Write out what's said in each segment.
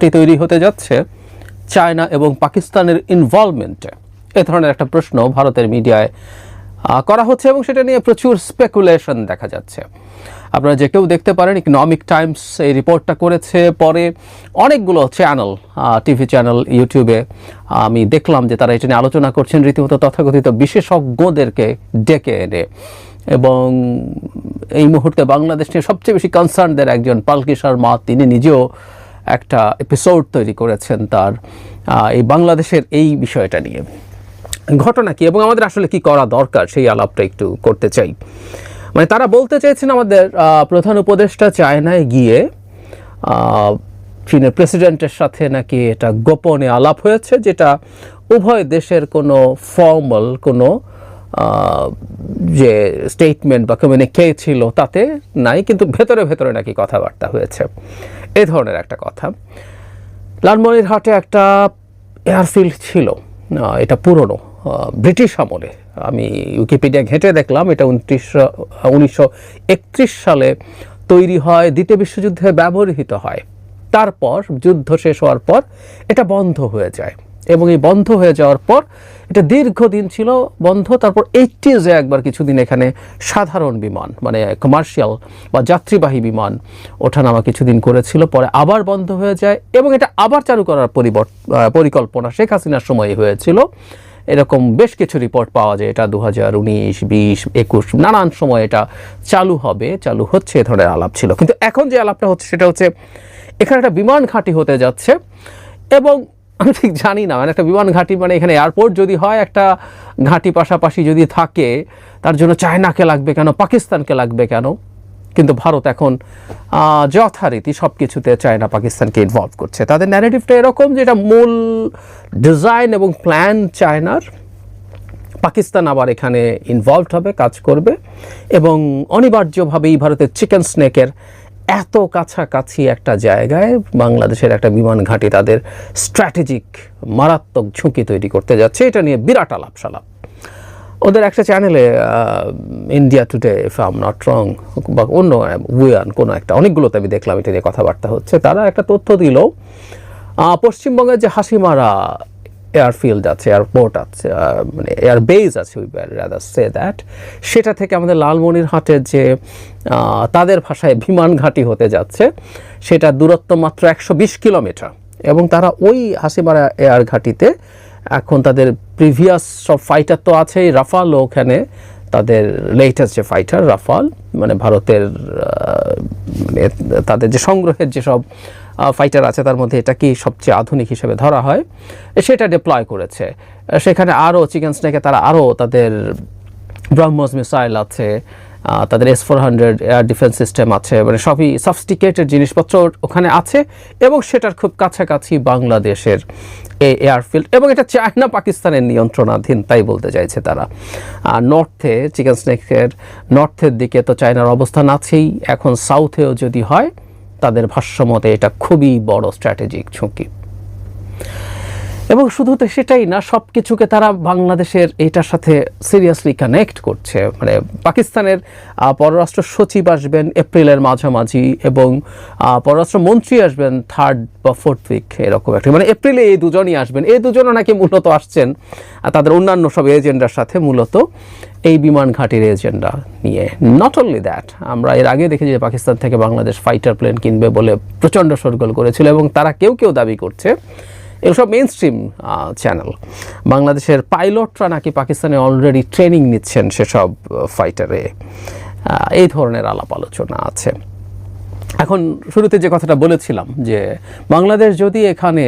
তৈরি হতে যাচ্ছে চায়না এবং পাকিস্তানের ইনভলভমেন্টে এ ধরনের একটা প্রশ্ন ভারতের মিডিয়ায় করা হচ্ছে এবং সেটা নিয়ে প্রচুর স্পেকুলেশন দেখা যাচ্ছে। আপনারা যে কেউ দেখতে পারেন ইকনমিক টাইমস এই রিপোর্টটা করেছে। পরে অনেকগুলো চ্যানেল টিভি চ্যানেল ইউটিউবে আমি দেখলাম যে তারা এটা নিয়ে আলোচনা করছেন, রীতিমতো তথাকথিত বিশেষজ্ঞদেরকে ডেকে এনে। এবং এই মুহূর্তে বাংলাদেশ নিয়ে সবচেয়ে বেশি কনসার্নদের একজন পালকি শর্মা, তিনি নিজেও একটা এপিসোড তৈরি করেছেন তার এই বাংলাদেশের এই বিষয়টা নিয়ে। ঘটনা কি এবং আমাদের আসলে কি করা দরকার সেই আলাপটা একটু করতে চাই। মানে তারা বলতে চাইছেন আমাদের প্রধান উপদেষ্টা চায়নায় গিয়ে চীনের প্রেসিডেন্টের সাথে নাকি এটা গোপনে আলাপ হয়েছে, যেটা উভয় দেশের কোনো ফর্মাল কোনো যে স্টেটমেন্ট বা কমিউনিকে ছিল তাতে নাই, কিন্তু ভেতরে ভেতরে নাকি কথাবার্তা হয়েছে। এ ধরনের একটা কথা। লালমনির হাটে একটা এয়ারফিল্ড ছিল। এটা পুরনো ব্রিটিশ আমলে। আমি উইকিপিডিয়া ঘেঁটে দেখলাম, এটা উনত্রিশশো উনিশশো সালে তৈরি হয়, দ্বিতীয় বিশ্বযুদ্ধে ব্যবহৃত হয়। তারপর যুদ্ধ শেষ হওয়ার পর এটা বন্ধ হয়ে যায়। এবং এই বন্ধ হয়ে যাওয়ার পর এটা দীর্ঘদিন ছিল বন্ধ, তারপর এইটিজে একবার কিছুদিন এখানে সাধারণ বিমান মানে কমার্শিয়াল বা যাত্রীবাহী বিমান ওঠানামা কিছুদিন করেছিল, পরে আবার বন্ধ হয়ে যায় এবং এটা আবার চালু করার পরিকল্পনা শেখ হাসিনার সময় হয়েছিল। এরকম বেশ কিছু রিপোর্ট পাওয়া যায়, এটা দু হাজার উনিশ, বিশ, একুশ, নানান সময় এটা চালু হবে, চালু হচ্ছে, এ ধরনের আলাপ ছিল। কিন্তু এখন যে আলাপটা হচ্ছে, সেটা হচ্ছে এখানে একটা বিমান ঘাঁটি হতে যাচ্ছে এবং আমি ঠিক জানি না মানে একটা বিমান ঘাঁটি মানে এখানে এয়ারপোর্ট যদি হয়, একটা ঘাঁটি পাশাপাশি যদি থাকে, তার জন্য চায়নাকে লাগবে কেন? পাকিস্তানকে লাগবে কেন? কিন্তু ভারত এখন যথারীতি সব কিছুতে চায়না পাকিস্তানকে ইনভলভ করছে। তাদের ন্যারেটিভটা এরকম যে এটা মূল ডিজাইন এবং প্ল্যান চায়নার। পাকিস্তান আবার এখানে ইনভলভড হবে, কাজ করবে, এবং অনিবার্যভাবেই ভারতের চিকেন স্নেকের এত কাছাকাছি একটা জায়গায় বাংলাদেশের একটা বিমান ঘাঁটি তাদের স্ট্র্যাটেজিক, মারাত্মক ঝুঁকি তৈরি করতে যাচ্ছে। এটা নিয়ে বিরাট আলাপ সালাপ ওদের একটা চ্যানেলে India Today if am not wrong বা অন্য উয়ান কোনো একটা, অনেকগুলোতে আমি দেখলাম এটা নিয়ে কথাবার্তা হচ্ছে। তারা একটা তথ্য দিল পশ্চিমবঙ্গের যে হাসিমারা এয়ারফিল্ড আছে এয়ারপোর্ট আছে মানে এয়ার বেস আছে উই রাদার সে দ্যাট সেটা থেকে আমাদের লালমনিরহাটের যে তাদের ভাষায় বিমান ঘাঁটি হতে যাচ্ছে, সেটা দূরত্ব মাত্র একশো বিশ কিলোমিটার। এবং তারা ওই হাসিমারা এয়ার ঘাঁটিতে এখন তাদের প্রিভিয়াস সব ফাইটার তো আছেই রাফালও ওখানে তাদের লেটেস্ট যে ফাইটার রাফাল মানে ভারতের মানে তাদের যে সংগ্রহের যেসব ফাইটার আছে, তার মধ্যে এটাকেই সবচেয়ে আধুনিক হিসেবে ধরা হয়? সেটা ডিপ্লয় করেছে। সেখানে আরও চিকেন স্নেকে তারা আরও তাদের ব্রহ্মস মিসাইল আছে তাদের S four hundred air defence system আছে মানে সবই সফস্টিকেটেড জিনিসপত্র ওখানে আছে এবং সেটার খুব কাছাকাছি বাংলাদেশের এই এয়ারফিল্ড এবং এটা চায়না পাকিস্তানের নিয়ন্ত্রণাধীন, তাই বলতে চাইছে তারা। আর নর্থে চিকেন স্নেকের নর্থের দিকে তো চায়নার অবস্থান আছেই, এখন সাউথেও যদি হয় তাদের ভাষ্যমতে এটা খুবই বড় স্ট্র্যাটেজিক ঝুঁকি। এবং শুধু তো সেটাই না সব কিছুকে তারা বাংলাদেশের এটার সাথে সিরিয়াসলি কানেক্ট করছে। মানে পাকিস্তানের পররাষ্ট্র সচিব আসবেন এপ্রিলের মাঝামাঝি এবং পররাষ্ট্র মন্ত্রী আসবেন থার্ড বা ফোর্থ উইক এরকম একটা। মানে এপ্রিলে এই দুজনই আসবেন। এই দুজনও নাকি মূলত আসছেন তাদের অন্যান্য সব এজেন্ডার সাথে মূলত এই বিমান ঘাঁটির এজেন্ডা নিয়ে। নট অনলি দ্যাট আমরা এর আগে দেখেছি যে পাকিস্তান থেকে বাংলাদেশ ফাইটার প্লেন কিনবে বলে প্রচণ্ড সরগোল করেছিল এবং তারা কেউ কেউ দাবি করছে এগুলো সব মেন স্ট্রিম চ্যানেল বাংলাদেশের পাইলটরা নাকি পাকিস্তানে অলরেডি ট্রেনিং নিচ্ছেন সেসব ফাইটারে এই ধরনের আলাপ আলোচনা আছে। এখন শুরুতে যে কথাটা বলেছিলাম যে বাংলাদেশ যদি এখানে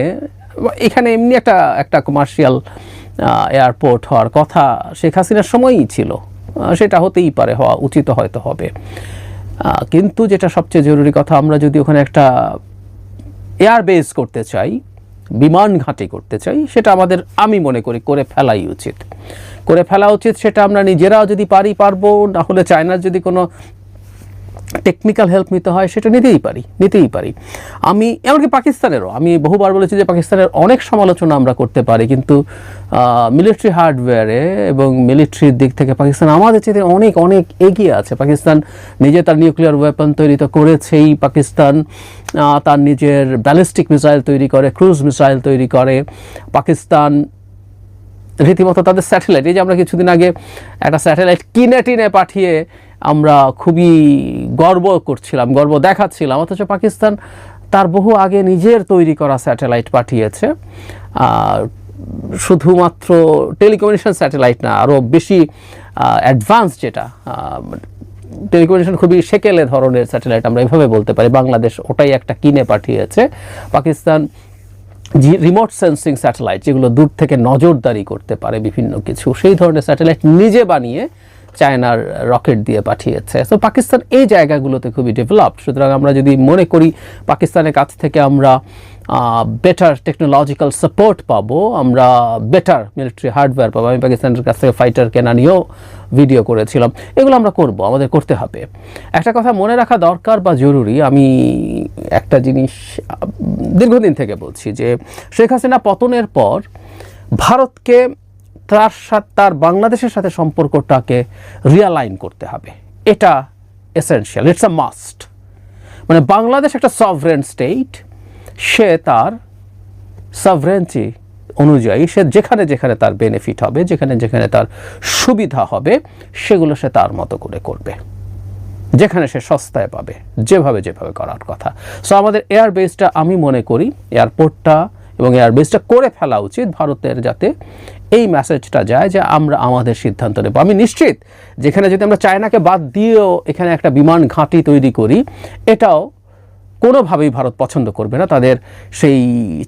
এখানে এমনি একটা একটা কমার্শিয়াল এয়ারপোর্ট হওয়ার কথা শেখ হাসিনার সময়ই ছিল। সেটা হতেই পারে, হওয়া উচিত হয়তো হবে। কিন্তু যেটা সবচেয়ে জরুরি কথা, আমরা যদি ওখানে একটা এয়ার বেস করতে চাই বিমান ঘাঁটি করতে চাই, সেটা আমাদের আমি মনে করি করে ফেলাই উচিত। করে ফেলা উচিত সেটা আমরা নিজেরাও যদি পারি পারব, না হলে চায়নার যদি কোনো টেকনিক্যাল হেল্প নিতে হয়, সেটা নিতেই পারি নিতেই পারি। আমি, এমনকি পাকিস্তানেরও, আমি বহুবার বলেছি যে পাকিস্তানের অনেক সমালোচনা আমরা করতে পারি, কিন্তু মিলিটারি হার্ডওয়্যারে এবং মিলিটারির দিক থেকে পাকিস্তান আমাদের চেয়ে অনেক অনেক এগিয়ে আছে। পাকিস্তান নিজে তার নিউক্লিয়ার ওয়েপন তৈরি তো করেছেই পাকিস্তান তার নিজের ব্যালিস্টিক মিসাইল তৈরি করে ক্রুজ মিসাইল তৈরি করে। পাকিস্তান রীতিমতো তাদের স্যাটেলাইট এই যে আমরা কিছুদিন আগে একটা স্যাটেলাইট কিনে টিনে পাঠিয়ে আমরা খুবই গর্ব করছিলাম, গর্ব দেখাচ্ছিলাম। অথচ পাকিস্তান তার বহু আগে নিজের তৈরি করা স্যাটেলাইট পাঠিয়েছে। আর শুধুমাত্র টেলিকমিউনিকেশন স্যাটেলাইট না আরও বেশি অ্যাডভান্স যেটা টেলিকমিউনিকেশন খুবই সেকেলে ধরনের স্যাটেলাইট আমরা এভাবে বলতে পারি। বাংলাদেশ ওটাই একটা কিনে পাঠিয়েছে। পাকিস্তান যে রিমোট সেন্সিং স্যাটেলাইট যেগুলো দূর থেকে নজরদারি করতে পারে বিভিন্ন কিছু, সেই ধরনের স্যাটেলাইট নিজে বানিয়ে চায়নার রকেট দিয়ে পাঠিয়েছে। তো পাকিস্তান এই জায়গাগুলোতে খুবই ডেভেলপড সুতরাং আমরা যদি মনে করি পাকিস্তানের কাছ থেকে আমরা বেটার টেকনোলজিক্যাল সাপোর্ট পাবো, আমরা বেটার মিলিটারি হার্ডওয়্যার পাবো। আমি পাকিস্তানের কাছ থেকে ফাইটার কেনা নিয়েও ভিডিও করেছিলাম। এগুলো আমরা করব, আমাদের করতে হবে। একটা কথা মনে রাখা দরকার বা জরুরি, আমি একটা জিনিস দীর্ঘদিন থেকে বলছি যে, শেখ হাসিনা পতনের পর ভারতকে তার সাথে তার বাংলাদেশের সাথে সম্পর্কটাকে রিয়ালাইন করতে হবে। এটা এসেনশিয়াল ইটস আ মাস্ট মানে বাংলাদেশ একটা সভরেন স্টেট সে তার সভরেন্সি অনুযায়ী সে যেখানে যেখানে তার বেনিফিট হবে, যেখানে যেখানে তার সুবিধা হবে, সেগুলো সে তার মতো করে করবে। যেখানে সে সস্তায় পাবে, যেভাবে যেভাবে করার কথা। সো আমাদের এয়ারবেসটা আমি মনে করি এয়ারপোর্টটা এবং এয়ার বেসটা করে ফেলা উচিত ভারতের যাতে এই মেসেজটা যায় যে আমরা আমাদের সিদ্ধান্ত নেব। আমি নিশ্চিত যেখানে যদি আমরা চায়নাকে বাদ দিয়েও এখানে একটা বিমান ঘাঁটি তৈরি করি, এটাও কোনোভাবেই ভারত পছন্দ করবে না। তাদের সেই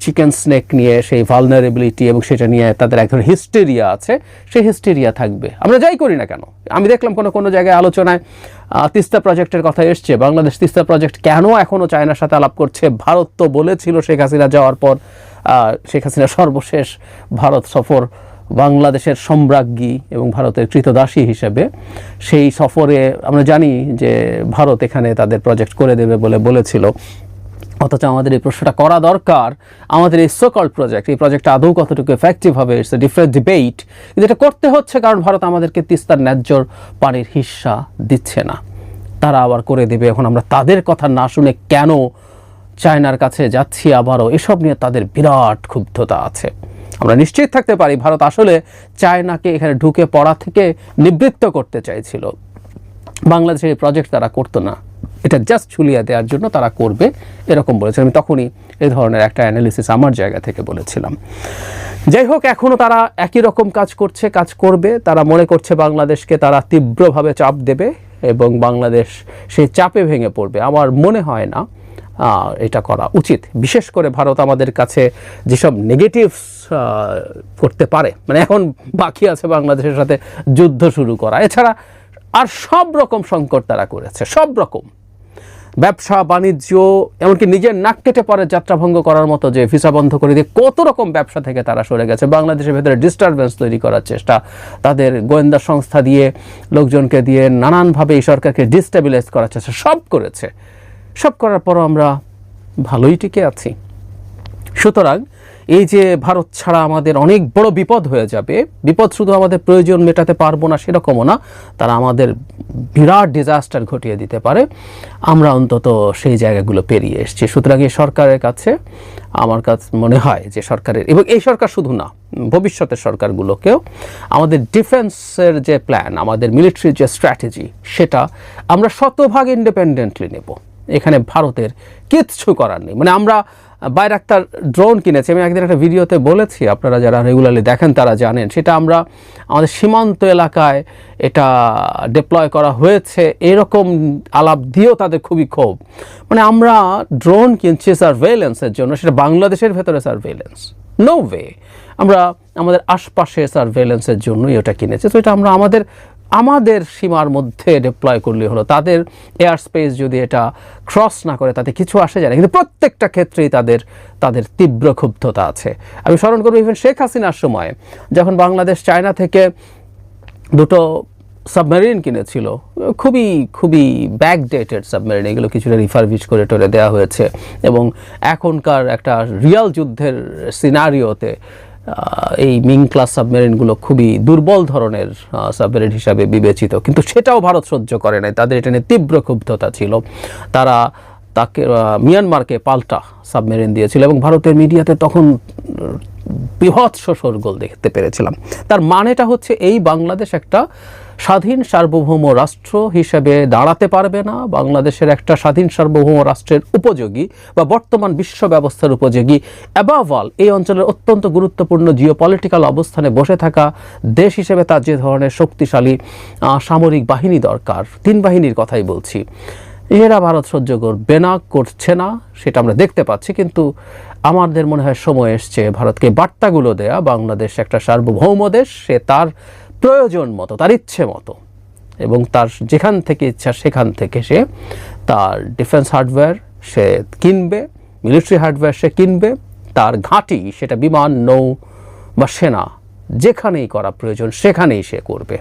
চিকেন স্নেক নিয়ে, সেই ভালনারেবিলিটি এবং সেটা নিয়ে তাদের এক ধরনের হিস্টেরিয়া আছে। সেই হিস্টেরিয়া থাকবে। আমরা যাই করি না কেন? আমি দেখলাম কোনো কোনো জায়গায় আলোচনায় তিস্তা প্রজেক্টের কথা এসছে। বাংলাদেশ তিস্তা প্রজেক্ট কেন এখনও চায়নার সাথে আলাপ করছে? ভারত তো বলেছিল শেখ হাসিনা যাওয়ার পর শেখ হাসিনা সর্বশেষ ভারত সফর বাংলাদেশের সম্রাজ্ঞী এবং ভারতের কৃতদাসী হিসেবে। সেই সফরে আমরা জানি যে ভারত এখানে তাদের প্রজেক্ট করে দেবে বলে বলেছিল। অথচ আমাদের এই প্রশ্নটা করা দরকার। আমাদের এই সোকল প্রজেক্ট এই প্রজেক্টটা আদৌ কতটুকু এফেক্টিভ হবে ইটস এ ডিফারেন্ট ডিবেট কিন্তু এটা করতে হচ্ছে কারণ ভারত আমাদেরকে তিস্তার ন্যায্য পানির হিস্সা দিচ্ছে না। তারা আবার করে দেবে, এখন আমরা তাদের কথা না শুনে কেন চায়নার কাছে যাচ্ছি আবারও? এসব নিয়ে তাদের বিরাট ক্ষুব্ধতা আছে। আমরা নিশ্চিত থাকতে পারি, ভারত আসলে চায়নাকে এখানে ঢুকে পড়া থেকে নিবৃত্ত করতে চাইছিল। বাংলাদেশের এই প্রজেক্ট তারা করতো না। এটা জাস্ট ঝুলিয়ে দেওয়ার জন্য তারা করবে এরকম বলেছে আমি তখনই এই ধরনের একটা অ্যানালিসিস আমার জায়গা থেকে বলেছিলাম। যাই হোক এখনও তারা একই রকম কাজ করছে, কাজ করবে। তারা মনে করছে বাংলাদেশকে তারা তীব্রভাবে চাপ দেবে এবং বাংলাদেশ সেই চাপে ভেঙে পড়বে। আমার মনে হয় না এটা করা উচিত। বিশেষ করে ভারত আমাদের কাছে যেসব নেগেটিভস করতে পারে মানে এখন বাকি আছে বাংলাদেশের সাথে যুদ্ধ শুরু করা। এছাড়া আর সব রকম সংকট তারা করেছে, সব রকম। ব্যবসা, বাণিজ্য, এমনকি নিজের নাক কেটে পরে যাত্রাভঙ্গ করার মতো যে ভিসা বন্ধ করে দিয়ে কত রকম ব্যবসা থেকে তারা সরে গেছে। বাংলাদেশের ভেতরে ডিস্টারবেন্স তৈরি করার চেষ্টা। তাদের গোয়েন্দা সংস্থা দিয়ে লোকজনকে দিয়ে নানানভাবে এই সরকারকে ডিস্টেবিলাইজ করার চেষ্টা সব করেছে। সব করার পরও আমরা ভালোই টিকে আছি। সুতরাং এই যে ভারত ছাড়া আমাদের অনেক বড় বিপদ হয়ে যাবে, বিপদ শুধু আমাদের প্রয়োজন মেটাতে পারব না সেরকমও না, তারা আমাদের বিরাট ডিজাস্টার ঘটিয়ে দিতে পারে। আমরা অন্তত সেই জায়গাগুলো পেরিয়ে এসেছি। সুতরাং এই সরকারের কাছে আমার কাছে মনে হয় যে সরকারের, এবং এই সরকার শুধু না, ভবিষ্যতের সরকারগুলোকেও আমাদের ডিফেন্সের যে প্ল্যান আমাদের মিলিটারির যে স্ট্র্যাটেজি সেটা আমরা শতভাগ ইন্ডিপেন্ডেন্টলি নেব। এখানে ভারতের কিচ্ছু করার নেই। মানে আমরা বাইরাক্তার ড্রোন কিনেছি। আমি একদিন একটা ভিডিওতে বলেছি, আপনারা যারা রেগুলারলি দেখেন তারা জানেন। সেটা আমরা আমাদের সীমান্ত এলাকায় এটা ডিপ্লয় করা হয়েছে। এরকম আলাপ দিয়েও তাদের খুবই ক্ষোভ। মানে আমরা ড্রোন কিনছি সার্ভেলেন্সের জন্য, সেটা বাংলাদেশের ভেতরে সার্ভেলেন্স নো ওয়ে আমরা আমাদের আশপাশে সার্ভেলেন্সের জন্যই ওটা কিনেছি। তো এটা আমরা আমাদের আমাদের সীমার মধ্যে ডিপ্লয় করলে হলো। তাদের এয়ার স্পেস যদি এটা ক্রস না করে, তাতে কিছু আসে যায় না। কিন্তু প্রত্যেকটা ক্ষেত্রেই তাদের তাদের তীব্র ক্ষুব্ধতা আছে। আমি স্মরণ করব ইভেন শেখ হাসিনার সময়, যখন বাংলাদেশ চায়না থেকে দুটো সাবমেরিন কিনেছিল। খুবই খুবই ব্যাকডেটেড সাবমেরিন এগুলো কিছুটা রিফারবিশ করে টরে দেওয়া হয়েছে। এবং এখনকার একটা রিয়াল যুদ্ধের সিনারিওতে এই মিং ক্লাস সাবমেরিনগুলো খুবই দুর্বল ধরনের সাবমেরিন হিসাবে বিবেচিত। কিন্তু সেটাও ভারত সহ্য করে নাই। তাদের এটা নিয়ে তীব্র ক্ষুব্ধতা ছিল। তারা তাকে মিয়ানমারকে পাল্টা সাবমেরিন দিয়েছিল এবং ভারতের মিডিয়াতে তখন বৃহৎ সরগোল দেখতে পেরেছিলাম। তার মানেটা হচ্ছে এই বাংলাদেশ একটা স্বাধীন সার্বভৌম রাষ্ট্র হিসেবে দাঁড়াতে পারবে না। বাংলাদেশের একটা স্বাধীন সার্বভৌম রাষ্ট্রের উপযোগী বা বর্তমান বিশ্ব ব্যবস্থার উপযোগী অ্যাবাভ অল এই অঞ্চলের অত্যন্ত গুরুত্বপূর্ণ জিও পলিটিক্যাল অবস্থানে বসে থাকা দেশ হিসেবে তার যে ধরনের শক্তিশালী সামরিক বাহিনী দরকার, তিন বাহিনীর কথাই বলছি। এরা ভারত সহ্য করবে না, করছে না, সেটা আমরা দেখতে পাচ্ছি, কিন্তু আমাদের মনে হয় সময় এসছে ভারতকে বার্তাগুলো দেয়া। বাংলাদেশ একটা সার্বভৌম দেশ, সে তার প্রয়োজন মতো, তার ইচ্ছে মতো। এবং তার যেখান থেকে ইচ্ছা সেখান থেকে সে তার ডিফেন্স হার্ডওয়্যার সে কিনবে মিলিটারি হার্ডওয়্যার সে কিনবে, তার ঘাঁটি সেটা বিমান, নৌ বা সেনা, যেখানেই করা প্রয়োজন সেখানেই সে করবে,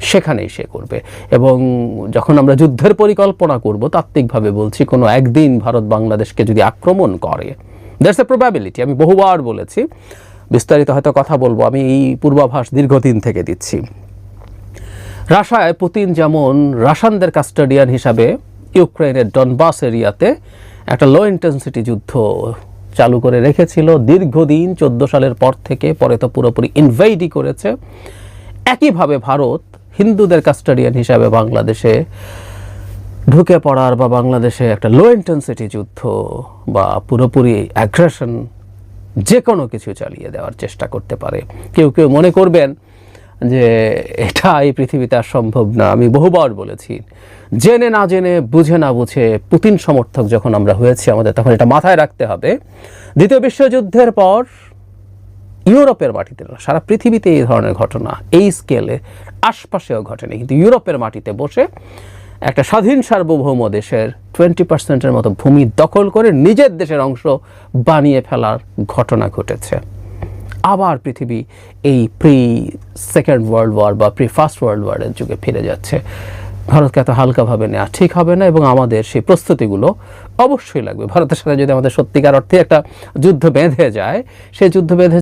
সেখানেই সে করবে। এবং যখন আমরা যুদ্ধের পরিকল্পনা করব, তাত্ত্বিকভাবে বলছি, কোনো একদিন ভারত বাংলাদেশকে যদি আক্রমণ করে দ্যাটস এ প্রবাবিলিটি আমি বহুবার বলেছি বিস্তারিত হয়তো কথা বলব। আমি এই পূর্বাভাস দীর্ঘদিন থেকে দিচ্ছি। রাশায় পুতিন যেমন রাশানদের কাস্টাডিয়ান হিসাবে ইউক্রেনের ডনবাস এরিয়াতে একটা লো ইন্টেন্সিটি যুদ্ধ চালু করে রেখেছিল। দীর্ঘদিন চোদ্দ সালের পর থেকে পরে তো পুরোপুরি ইনভেইডই করেছে। একইভাবে ভারত হিন্দুদের কাস্টাডিয়ান হিসাবে বাংলাদেশে ঢুকে পড়ার বা বাংলাদেশে একটা লো ইন্টেন্সিটি যুদ্ধ বা পুরোপুরি অ্যাগ্রেশন যে কোনো কিছু চালিয়ে দেওয়ার চেষ্টা করতে পারে। কেউ কেউ মনে করবেন যে, এটা এই পৃথিবীতে আর সম্ভব না। আমি বহুবার বলেছি, জেনে না জেনে, বুঝে না বুঝে, পুতিন সমর্থক যখন আমরা হয়েছি আমাদের, তখন এটা মাথায় রাখতে হবে। দ্বিতীয় বিশ্বযুদ্ধের পর ইউরোপের মাটিতে না সারা পৃথিবীতে এই ধরনের ঘটনা এই স্কেলে আশপাশেও ঘটেনি। কিন্তু ইউরোপের মাটিতে বসে একটা স্বাধীন সার্বভৌম দেশের টোয়েন্টি পার্সেন্টের মতো ভূমি দখল করে নিজের দেশের অংশ বানিয়ে ফেলার ঘটনা ঘটেছে। আবার পৃথিবী এই প্রি সেকেন্ড ওয়ার্ল্ড ওয়ার বা প্রি ফার্স্ট ওয়ার্ল্ড ওয়ারের যুগে ফিরে যাচ্ছে। ভারতকে এত হালকাভাবে নেওয়া ঠিক হবে না এবং আমাদের সেই প্রস্তুতিগুলো অবশ্যই লাগবে। ভারতের সাথে যদি আমাদের সত্যিকার অর্থে একটা যুদ্ধ বেঁধে যায়, সেই যুদ্ধ বেঁধে